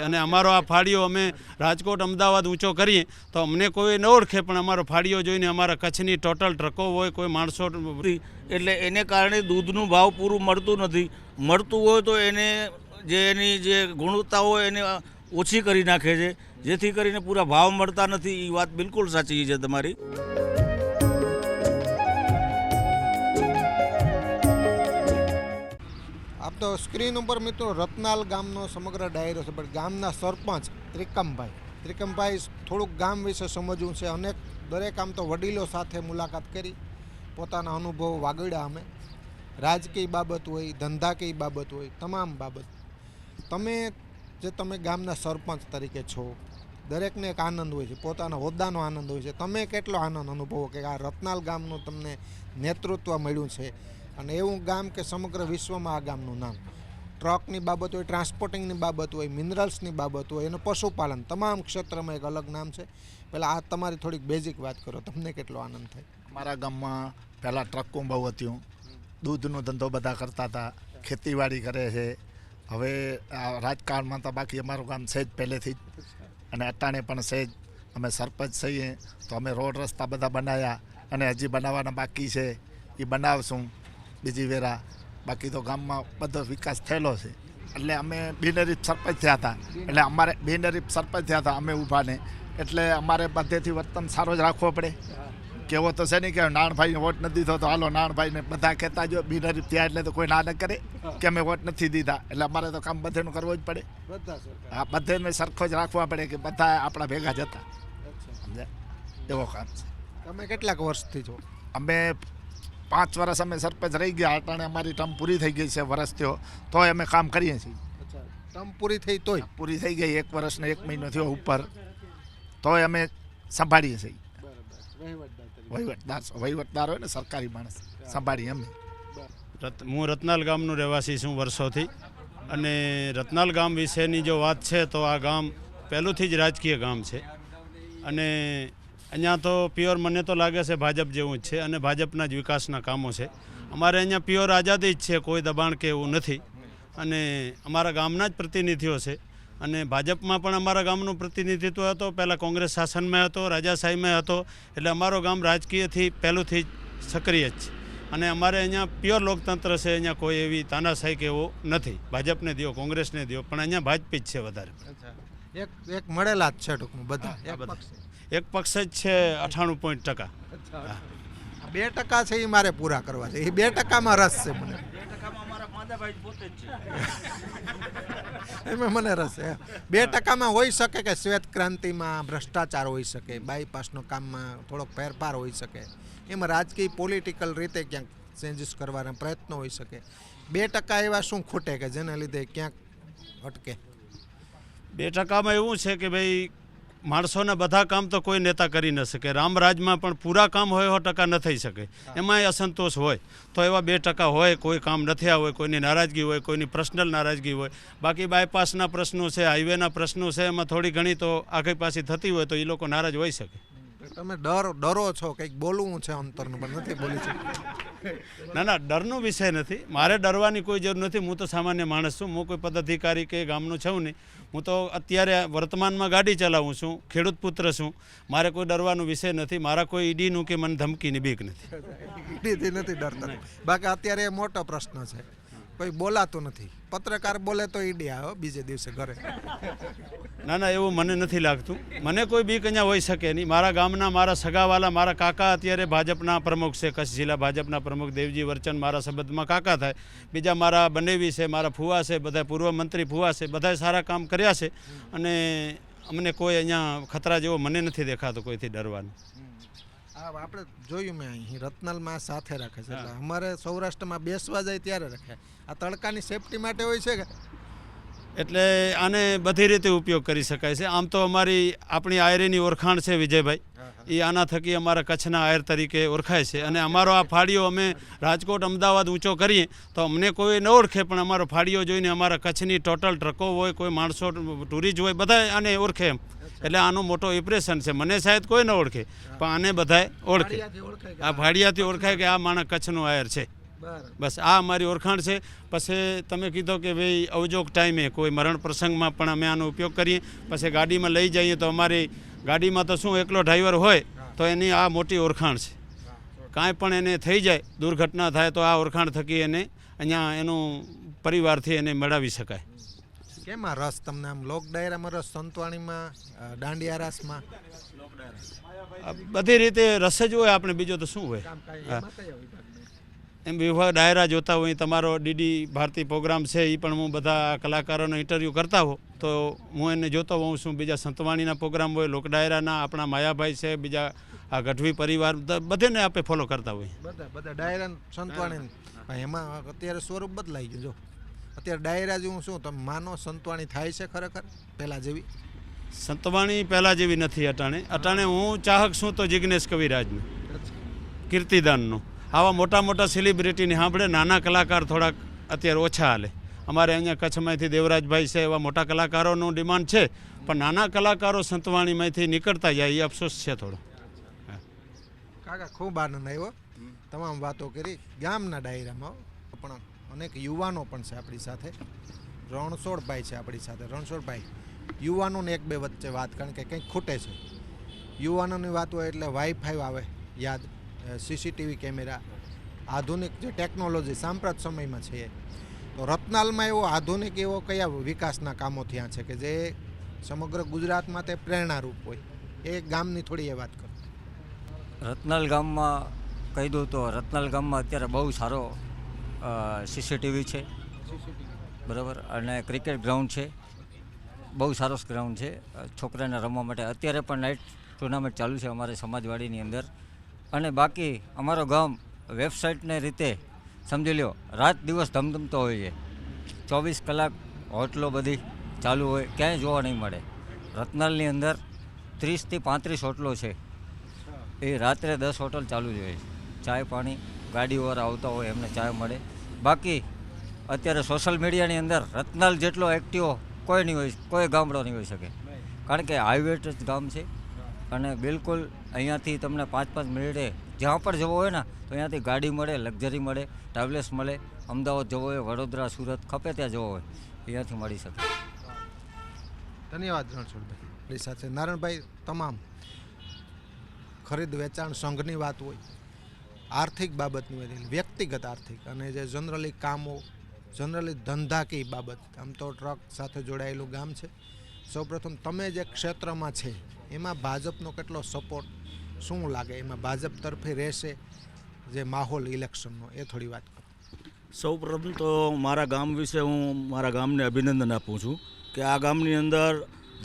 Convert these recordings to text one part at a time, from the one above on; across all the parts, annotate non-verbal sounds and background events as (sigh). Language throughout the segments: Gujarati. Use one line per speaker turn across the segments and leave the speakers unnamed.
અને અમારો આ ફાળિયો અમે રાજકોટ, અમદાવાદ ઊંચો કરીએ, તો અમને કોઈ ન ઓળખે, પણ અમારો ફાળીઓ જોઈને અમારા કચ્છની ટોટલ ટ્રકો હોય, કોઈ માણસો.
એટલે એને કારણે દૂધનું ભાવ પૂરું મળતું નથી. મળતું હોય તો એને જે એની જે ગુણવત્તા હોય એને ઓછી કરી નાખે છે. જેથી કરીને પૂરા ભાવ મળતા નથી. એ વાત બિલકુલ સાચી છે તમારી.
તો સ્ક્રીન ઉપર મિત્રો રત્નાલ ગામનો સમગ્ર ડાયરો છે, પણ ગામના સરપંચ ત્રિકમભાઈ. ત્રિકમભાઈ, થોડુંક ગામ વિશે સમજવું છે. અનેક દરેક આમ તો વડીલો સાથે મુલાકાત કરી, પોતાના અનુભવો વાગડ્યા અમે. રાજકીય બાબત હોય, ધંધાકીય બાબત હોય, તમામ બાબત. તમે જે તમે ગામના સરપંચ તરીકે છો, દરેકને એક આનંદ હોય છે, પોતાના હોદ્દાનો આનંદ હોય છે. તમે કેટલો આનંદ અનુભવો કે આ રત્નાલ ગામનું તમને નેતૃત્વ મળ્યું છે? અને એવું ગામ કે સમગ્ર વિશ્વમાં આ ગામનું નામ. ટ્રકની બાબત હોય, ટ્રાન્સપોર્ટિંગની બાબત હોય, મિનરલ્સની બાબત હોય એનું પશુપાલન તમામ ક્ષેત્રમાં એક અલગ નામ છે. પહેલાં આ તમારી થોડીક બેઝિક વાત કરો, તમને કેટલો આનંદ થાય?
મારા ગામમાં પહેલાં ટ્રકો બહુ હતું. દૂધનો ધંધો બધા કરતા હતા, ખેતીવાડી કરે છે. હવે આ રાજકારણમાં તો બાકી અમારું ગામ છે જ પહેલેથી જ. અને અટાણે પણ છે જ. અમે સરપંચ છીએ, તો અમે રોડ રસ્તા બધા બનાવ્યા અને હજી બનાવવાના બાકી છે. એ બનાવશું. બીજી વેરા બાકી તો ગામમાં બધો વિકાસ થયેલો છે. એટલે અમે બિનરીફ સરપંચ થયા હતા. એટલે અમારે બિનરીફ સરપંચ થયા હતા અમે ઊભા ને. એટલે અમારે બધેથી વર્તન સારો જ રાખવો પડે. કેવો તો છે નહીં કે નાણભાઈને વોટ નથી દીધો તો હાલો નાણભાઈને બધા કહેતા જો બિનરીફ થયા એટલે તો કોઈ ના ન કરે કે અમે વોટ નથી દીધા. એટલે અમારે તો કામ બધેનું કરવું જ પડે. હા બધેને સરખો જ રાખવા પડે કે બધા આપણા ભેગા જ હતા. એવો કામ છે.
તમે કેટલાક વર્ષથી છો?
અમે પાંચ વર્ષ અમે સરપંચ રહી ગયા અટાણે અમારી ટર્મ પૂરી થઈ ગઈ છે વર્ષ થયો તોય અમે કામ કરીએ છીએ.
ટર્મ પૂરી થઈ તોય?
પૂરી થઈ ગઈ એક વર્ષને એક મહિનો થયો ઉપર તોય અમે સંભાળીએ છીએ. વહીવટદાર વહીવટદાર હોય ને સરકારી માણસ સંભાળીએ અમે.
રત- હું રત્નાલ ગામનો રહેવાસી છું વર્ષોથી અને રત્નાલ ગામ વિશેની જો વાત છે તો આ ગામ પહેલુંથી જ રાજકીય ગામ છે. અને અહીંયા તો પ્યોર મને તો લાગે છે ભાજપ જેવું જ છે અને ભાજપના જ વિકાસના કામો છે. અમારે અહીંયા પ્યોર આઝાદી જ છે કોઈ દબાણ કે એવું નથી. અને અમારા ગામના જ પ્રતિનિધિઓ છે. અને ભાજપમાં પણ અમારા ગામનું પ્રતિનિધિત્વ હતો. પહેલાં કોંગ્રેસ શાસનમાં હતો રાજાશાહીમાં હતો. એટલે અમારો ગામ રાજકીયથી પહેલુંથી જ સક્રિય જ છે. અને અમારે અહીંયા પ્યોર લોકતંત્ર છે અહીંયા કોઈ એવી તાનાશાહી કે એવો નથી. ભાજપને દો કોંગ્રેસને દો પણ અહીંયા ભાજપી જ છે વધારે.
એક એક મળેલા જ છે ટૂંકમાં બધા.
બધા. એક પક્ષ જ છે અઠાણું પોઈન્ટ ટકા.
આ બે ટકા છે એ મારે પૂરા કરવા છે. એ બે ટકામાં રસ છે મને. (laughs) એમાં મને રસ છે. બે ટકામાં હોઈ શકે કે શ્વેત ક્રાંતિમાં ભ્રષ્ટાચાર હોઈ શકે બાયપાસનો કામમાં થોડોક ફેરફાર હોઈ શકે. એમાં રાજકીય પોલિટિકલ રીતે ક્યાંક ચેન્જીસ કરવાના પ્રયત્નો હોઈ શકે. બે ટકા એવા શું ખૂટે કે જેના લીધે ક્યાંક અટકે?
બે ટકામાં એવું છે કે ભાઈ માણસોના બધા કામ તો કોઈ નેતા કરી ન શકે. રામરાજમાં પણ પૂરા કામ હોય હો ટકા ન થઈ શકે. એમાંય અસંતોષ હોય. તો એવા બે ટકા હોય, કોઈ કામ ન થયા હોય, કોઈની નારાજગી હોય, કોઈની પર્સનલ નારાજગી હોય. બાકી બાયપાસના પ્રશ્નો છે હાઈવેના પ્રશ્નો છે, એમાં થોડી ઘણી તો આગળ પાછી થતી હોય તો એ લોકો નારાજ હોઈ શકે.
તમે ડર, ડરો છો, કંઈક બોલવું છે અંતરનું, પણ નથી બોલી શકતું.
ના ના ડરનો વિષય નથી. મારે ડરવાની કોઈ જરૂર નથી. હું તો સામાન્ય માણસ છું. હું કોઈ પદાધિકારી કે ગામનો છું નહીં. હું તો અત્યારે વર્તમાનમાં ગાડી ચલાવું છું ખેડૂત પુત્ર છું. મારે કોઈ ડરવાનો વિષય નથી. મારા કોઈ ઈડીનું કે મને ધમકીની બીક નથી.
ઈડીથી નથી ડરતા. બાકી અત્યારે એ મોટો પ્રશ્ન છે. કોઈ બોલાતું નથી. પત્રકાર બોલે તો ઈડી આવે બીજે દિવસે ઘરે.
ના ના, એવું મને નથી લાગતું. મને કોઈ બીક અહીંયા હોઈ શકે નહીં. મારા ગામના, મારા સગાવાલા, મારા કાકા અત્યારે ભાજપના પ્રમુખ છે, કચ્છ જિલ્લા ભાજપના પ્રમુખ દેવજી વર્ચન મારા સંબંધમાં કાકા થાય. બીજા મારા બનેવી છે, મારા ફુવા છે, બધા પૂર્વ મંત્રી ફુવા છે, બધાએ સારા કામ કર્યા છે. અને અમને કોઈ અહીંયા ખતરા જેવો મને નથી દેખાતો, કોઈથી ડરવાનું.
આપણે જોયું મેં અહીં રત્નાલમાં સાથે રાખે છે. એટલે અમારે સૌરાષ્ટ્રમાં બેસવા જાય ત્યારે રાખે. આ તડકાની સેફટી માટે હોય છે કે?
એટલે આને બધી રીતે ઉપયોગ કરી શકાય છે. આમ તો અમારી આપણી આયરીની ઓળખાણ છે વિજયભાઈ. એ આના થકી અમારા કચ્છના આયર તરીકે ઓળખાય છે. અને અમારો આ ફાળિયો અમે રાજકોટ અમદાવાદ ઊંચો કરીએ તો અમને કોઈ ન ઓળખે પણ અમારો ફાળિયો જોઈને અમારા કચ્છની ટોટલ ટ્રકો હોય કોઈ માણસો ટુરિસ્ટ હોય બધા આને ઓળખે એમ. એટલે આનો મોટો ઇમ્પ્રેશન છે. મને શાયદ કોઈ ન ઓળખે પણ આને બધાય ઓળખે. આ ફાળિયાથી ઓળખાય કે આ માણસ કચ્છનો આયર છે. બસ આ અમારી ઓળખાણ છે. પછી તમે કીધો કે ભાઈ અવજોગ ટાઈમે કોઈ મરણ પ્રસંગમાં પણ અમે આનો ઉપયોગ કરીએ. પછી ગાડીમાં લઈ જઈએ તો અમારી ગાડીમાં તો શું એકલો ડ્રાઈવર હોય તો એની આ મોટી ઓળખાણ છે. કાંઈ પણ એને થઈ જાય દુર્ઘટના થાય તો આ ઓળખાણ થકી એને અહીંયા એનું પરિવારથી એને મેળવી શકાય.
કેમાં રસ તમને આમ લોક ડાયરામાં રસ સંતવાણીમાં દાંડિયા રાસમાં?
બધી રીતે રસ જ હોય આપણે બીજો તો શું હોય. એમ વિભાગ ડાયરા જોતા હોય તમારો ડીડી ભારતી પ્રોગ્રામ છે એ પણ હું બધા કલાકારોનો ઇન્ટરવ્યૂ કરતા હો તો હું એને જોતો હોઉં છું બીજા સંતવાણીના પ્રોગ્રામ હોય લોક ડાયરાના આપણા માયાભાઈ છે બીજા આ ગઢવી પરિવાર બધેને આપણે ફોલો કરતા હોય.
બધા બધા ડાયરા સંતવાણી એમાં અત્યારે સ્વરૂપ બદલાઈ ગયું જો. અત્યારે ડાયરા જેવું શું તમે માનો સંતવાણી થાય છે ખરેખર પહેલાં જેવી?
સંતવાણી પહેલાં જેવી નથી અટાણે. અટાણે હું ચાહક છું તો જિગ્નેશ કવિરાજનું કીર્તિદાનનું. આવા મોટા મોટા સેલિબ્રિટીની સાંભળે, નાના કલાકાર થોડાક અત્યારે ઓછા હાલે. અમારે અહીંયા કચ્છમાંથી દેવરાજભાઈ છે, એવા મોટા કલાકારોનું ડિમાન્ડ છે, પણ નાના કલાકારો સંતવાણીમાંથી નીકળતા જાય, એ અફસોસ છે થોડો.
કાકા, ખૂબ આનંદ આવ્યો. તમામ વાતો કરી. ગામના ડાયરામાં પણ અનેક યુવાનો પણ છે આપણી સાથે. રણછોડભાઈ છે આપણી સાથે. રણછોડભાઈ, યુવાનોને એક બે વચ્ચે વાત, કારણ કે કંઈક ખૂટે છે. યુવાનોની વાત હોય એટલે વાઈફાઈ આવે, યાદ. સીસીટીવી કેમેરા આધુનિક જે ટેકનોલોજી સાંપ્રત સમયમાં છે. તો રત્નાલમાં એવો આધુનિક એવો કયા વિકાસના કામો થયા છે કે જે સમગ્ર ગુજરાતમાં તે પ્રેરણારૂપ હોય? એ ગામની થોડી એ વાત કરો.
રત્નાલ ગામમાં કહી દઉં તો રત્નાલ ગામમાં અત્યારે બહુ સારો સીસીટીવી છે. બરાબર? અને ક્રિકેટ ગ્રાઉન્ડ છે. બહુ સારો ગ્રાઉન્ડ છે. છોકરાને રમવા માટે. અત્યારે પણ નાઇટ ટુર્નામેન્ટ ચાલુ છે અમારી સમાજવાડીની અંદર. અને બાકી અમારો ગામ વેબસાઇટને રીતે, સમજી લ્યો, રાત દિવસ ધમધમતો હોય છે. ચોવીસ કલાક હોટલો બધી ચાલુ હોય, ક્યાંય જોવા નહીં મળે. રત્નાલની અંદર ત્રીસથી પાંત્રીસ હોટલો છે. એ રાત્રે દસ હોટલ ચાલુ જ હોય ચાય પાણી ગાડીવાળા આવતા હોય, એમને ચાય મળે. બાકી અત્યારે સોશિયલ મીડિયાની અંદર રત્નાલ જેટલો એક્ટિવ કોઈ નહીં હોય, કોઈ ગામડો નહીં હોઈ શકે. કારણ કે હાઈવે ગામ છે. અને બિલકુલ અહીંયાથી તમને પાંચ પાંચ મિનિટે જ્યાં પણ જવું હોય ને, તો અહીંયાથી ગાડી મળે, લક્ઝરી મળે ટ્રાવેલ્સ મળે, અમદાવાદ જવો હોય, વડોદરા, સુરત, ખપે ત્યાં જવો હોય, અહીંયાથી મળી શકે.
ધન્યવાદ રણછોડભાઈ. આપણી સાથે નારાયણભાઈ તમામ ખરીદ વેચાણ સંઘની વાત હોય, આર્થિક બાબતની વાત વ્યક્તિગત આર્થિક અને જે જનરલી કામો, જનરલી ધંધાકીય બાબત, આમ તો ટ્રક સાથે જોડાયેલું ગામ છે. સૌપ્રથમ તમે જે ક્ષેત્રમાં છે એમાં ભાજપનો કેટલો સપોર્ટ શું લાગે? એમાં ભાજપ તરફે રહેશે જે માહોલ ઇલેક્શનનો એ થોડી વાત કરો.
સૌ પ્રથમ તો મારા ગામ વિશે હું મારા ગામને અભિનંદન આપું છું કે આ ગામની અંદર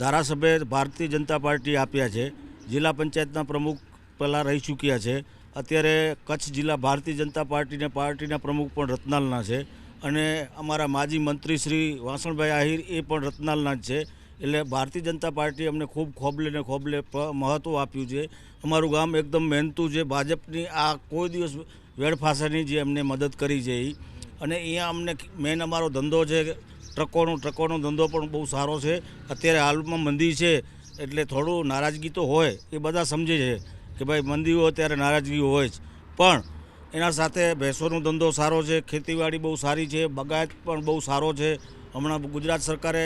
ધારાસભ્ય ભારતીય જનતા પાર્ટી આપ્યા છે, જિલ્લા પંચાયતના પ્રમુખ પહેલાં રહી ચૂક્યા છે, અત્યારે કચ્છ જિલ્લા ભારતીય જનતા પાર્ટીને પાર્ટીના પ્રમુખ પણ રત્નાલના છે અને અમારા માજી મંત્રી શ્રી વાસણભાઈ આહિર એ પણ રત્નાલના જ છે. એટલે ભારતીય જનતા પાર્ટી અમને ખૂબ ખોબલે ને ખોબલે મહત્ત્વ આપ્યું છે. અમારું ગામ એકદમ મહેનતું છે. ભાજપની આ કોઈ દિવસ વેડફાસાની જે અમને મદદ કરી છે એ અને અહીંયા અમને મેન અમારો ધંધો છે ટ્રકોનો ટ્રકોનો ધંધો પણ બહુ સારો છે. અત્યારે હાલમાં મંદી છે એટલે થોડું નારાજગી તો હોય, એ બધા સમજે છે કે ભાઈ મંદી હોય ત્યારે નારાજગી હોય જ. પણ એના સાથે ભેંસોનો ધંધો સારો છે, ખેતીવાડી બહુ સારી છે, બગાયત પણ બહુ સારો છે. હમણાં ગુજરાત સરકારે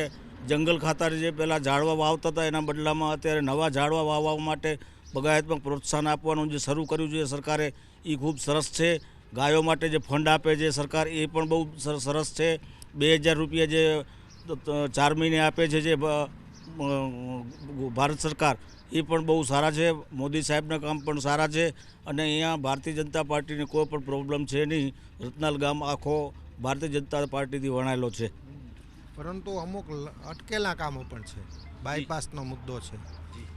જંગલ ખાતાને જે પહેલાં ઝાડવા વાવતા હતા, એના બદલામાં અત્યારે નવા ઝાડવા વાવવા માટે બગાયતમાં પ્રોત્સાહન આપવાનું જે શરૂ કર્યું છે સરકારે એ ખૂબ સરસ છે. ગાયો માટે જે ફંડ આપે છે સરકાર, એ પણ બહુ સર- સરસ છે. બે હજાર રૂપિયા જે ચાર મહિને આપે છે જે ભારત સરકાર, એ પણ બહુ સારા છે. મોદી સાહેબના કામ પણ સારા છે અને અહીંયા ભારતીય જનતા પાર્ટીને કોઈ પણ પ્રોબ્લેમ છે નહીં. રત્નાલ ગામ આખો ભારતીય જનતા પાર્ટીથી વણાયેલો છે.
પરંતુ અમુક અટકેલા કામો પણ છે. બાયપાસનો મુદ્દો છે.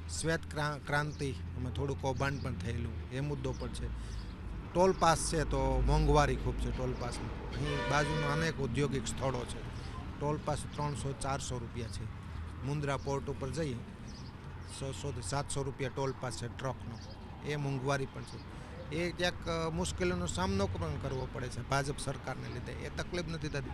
શ્વેત ક્રા- ક્રાંતિ અમે થોડું કૌભાંડ પણ થયેલું એ મુદ્દો પણ છે. ટોલ પાસ છે તો મોંઘવારી ખૂબ છે ટોલ પાસમાં. અહીં બાજુમાં અનેક ઔદ્યોગિક સ્થળો છે. ટોલ પાસ ત્રણસો ચારસો રૂપિયા છે. મુન્દ્રા પોર્ટ ઉપર જઈએ છસો સાતસો રૂપિયા ટોલ પાસ છે ટ્રકનો. એ મોંઘવારી પણ છે. એ ક્યાંક મુશ્કેલીનો સામનો પણ કરવો પડે છે ભાજપ સરકારને લીધે. એ તકલીફ નથી થતી.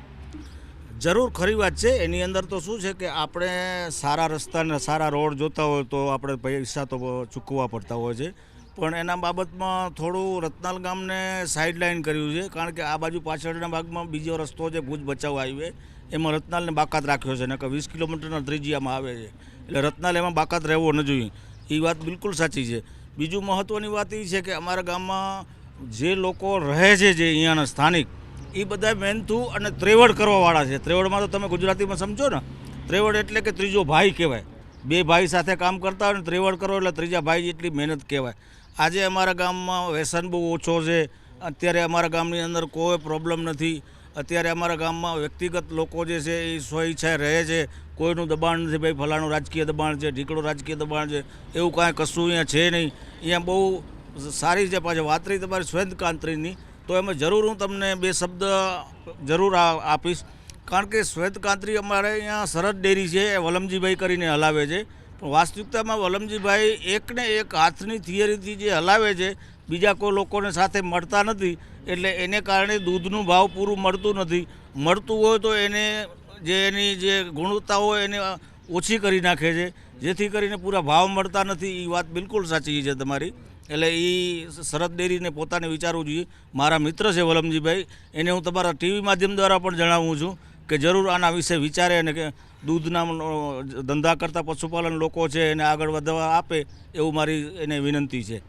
જરૂર ખરી વાત છે. એની અંદર તો શું છે કે આપણે સારા રસ્તાને સારા રોડ જોતા હોય તો આપણે પૈસા તો ચૂકવવા પડતા હોય છે. પણ એના બાબતમાં થોડું રત્નાલ ગામને સાઇડલાઇન કર્યું છે. કારણ કે આ બાજુ પાછળના ભાગમાં બીજો રસ્તો છે, ભુજ બચાવ હાઈવે. એમાં રત્નાલને બાકાત રાખ્યો છે. નકર વીસ કિલોમીટરના ત્રિજ્યામાં આવે છે. એટલે રત્નાલ એમાં બાકાત રહેવો ન જોઈએ. એ વાત બિલકુલ સાચી છે. બીજું મહત્ત્વની વાત એ છે કે અમારા ગામમાં જે લોકો રહે છે, જે અહીંયાના સ્થાનિક એ બધા મહેનતુ અને ત્રેવડ કરવાવાળા છે. ત્રેવડમાં તો તમે ગુજરાતીમાં સમજો ને, ત્રેવડ એટલે કે ત્રીજો ભાઈ કહેવાય. બે ભાઈ સાથે કામ કરતા હોય ને ત્રેવડ કરો એટલે ત્રીજા ભાઈ જેટલી મહેનત કહેવાય. આજે અમારા ગામમાં વ્યસન બહુ ઓછો છે. અત્યારે અમારા ગામની અંદર કોઈ પ્રોબ્લેમ નથી. અત્યારે અમારા ગામમાં વ્યક્તિગત લોકો જે છે એ સ્વઈચ્છાએ રહે છે. કોઈનું દબાણ નથી ભાઈ, ફલાણું રાજકીય દબાણ છે, ઢીકડું રાજકીય દબાણ છે, એવું કાંઈ કશું અહીંયા છે નહીં. અહીંયા બહુ સારી છે પાછી વાત રહી તમારી શ્વેતકાંત્રીની તો એમાં જરૂર હું તમને બે શબ્દ જરૂર આપીશ. કારણ કે શ્વેતકાંત્રી અમારે અહીંયા સરહદ ડેરી છે, એ વલમજીભાઈ કરીને હલાવે છે. પણ વાસ્તવિકતામાં વલમજીભાઈ એકને એક હાથની થિયરીથી જે હલાવે છે, બીજા કોઈ લોકોને સાથે મળતા નથી, એટલે એને કારણે દૂધનું ભાવ પૂરું મળતું નથી. મળતું હોય તો એને જે એની જે ગુણવત્તા હોય એને ઓછી કરી નાખે છે. જેથી કરીને પૂરા ભાવ મળતા નથી. એ વાત બિલકુલ સાચી છે તમારી. એટલે એ શરદ ડેરીને પોતાને વિચારવું જોઈએ. મારા મિત્ર છે વલમજીભાઈ, એને હું તમારા ટીવી માધ્યમ દ્વારા પણ જણાવું છું કે જરૂર આના વિશે વિચારે અને કે દૂધના ધંધા કરતા પશુપાલન લોકો છે એને આગળ વધવા આપે એવું મારી એને વિનંતી છે.